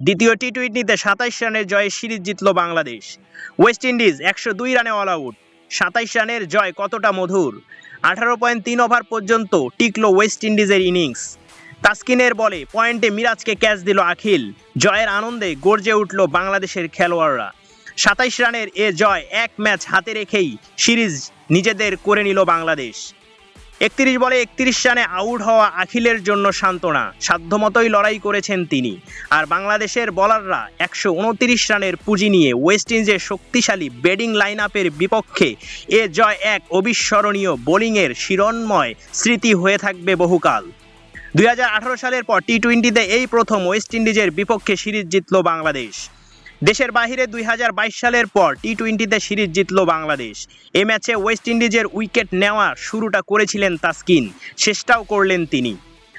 দ্বিতীয় টি টোয়েন্টিতে সাতাইশ রানের জয়ে সিরিজ জিতল বাংলাদেশ। ওয়েস্ট ইন্ডিজ একশো দুই রানে অল আউট সাতাইশ রানের জয় কতটা মধুর? আঠারো পয়েন্ট তিন ওভার পর্যন্ত টিকল ওয়েস্ট ইন্ডিজের ইনিংস তাসকিনের বলে পয়েন্টে মিরাজকে ক্যাচ দিল আখিল। জয়ের আনন্দে গর্জে উঠল বাংলাদেশের খেলোয়াড়রা। সাতাইশ রানের এ জয় এক ম্যাচ হাতে রেখেই সিরিজ নিজেদের করে নিল বাংলাদেশ। একত্রিশ বলে একত্রিশ রানে আউট হওয়া আখিলের জন্য সান্ত্বনা। সাধ্যমতোই লড়াই করেছেন তিনি। আর বাংলাদেশের বলাররা একশো উনত্রিশ রানের পুঁজি নিয়ে ওয়েস্ট ইন্ডিজের শক্তিশালী ব্যাটিং লাইন আপের বিপক্ষে এ জয় এক অবিস্মরণীয় বোলিংয়ের শিরোন্ময় স্মৃতি হয়ে থাকবে বহুকাল। দুই হাজার আঠারো সালের পর টি টোয়েন্টিতে এই প্রথম ওয়েস্ট ইন্ডিজের বিপক্ষে সিরিজ জিতল বাংলাদেশ। দেশের বাইরে দুই সালের পর টি টোয়েন্টিতে সিরিজ জিতল বাংলাদেশ। এ ম্যাচে ওয়েস্ট ইন্ডিজের উইকেট নেওয়া শুরুটা করেছিলেন তাসকিন, শেষটাও করলেন তিনি।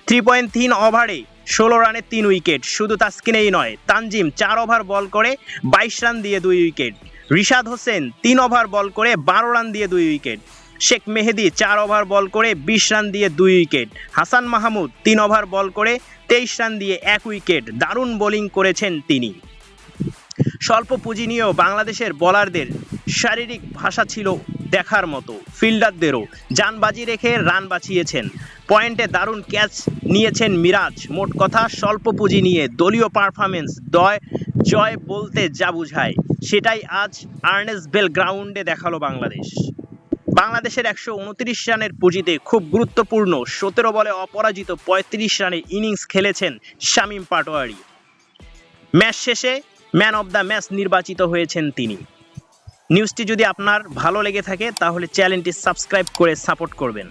থ্রি পয়েন্ট তিন ওভারে ষোলো রানে তিন উইকেট, শুধু তাসকিনেই নয়, তানজিম চার ওভার বল করে বাইশ রান দিয়ে দুই উইকেট। রিশাদ হোসেন তিন ওভার বল করে বারো রান দিয়ে দুই উইকেট। শেখ মেহেদি চার ওভার বল করে বিশ রান দিয়ে দুই উইকেট। হাসান মাহমুদ তিন ওভার বল করে তেইশ রান দিয়ে এক উইকেট। দারুণ বোলিং করেছেন তিনি। স্বল্প পুঁজি নিয়েও বাংলাদেশের বোলারদের শারীরিক ভাষা ছিল দেখার মতো, ফিল্ডারদেরও। যান বাজি রেখে রান বাঁচিয়েছেন। পয়েন্টে দারুণ ক্যাচ নিয়েছেন মিরাজ। মোট কথা, স্বল্প পুঁজি নিয়ে দলীয় পারফরমেন্স দয়, জয় বলতে যা বুঝায়, সেটাই আজ আর্নেস বেল গ্রাউন্ডে দেখাল বাংলাদেশ। বাংলাদেশের একশো উনত্রিশ রানের পুঁজিতে খুব গুরুত্বপূর্ণ সতেরো বলে অপরাজিত পঁয়ত্রিশ রানে ইনিংস খেলেছেন শামীম পাটোয়ারি। ম্যাচ শেষে ম্যান অব দ্য ম্যাচ নির্বাচিত হয়েছেন তিনি। নিউজটি যদি আপনার ভালো লেগে থাকে, তাহলে চ্যানেলটি সাবস্ক্রাইব করে সাপোর্ট করবেন।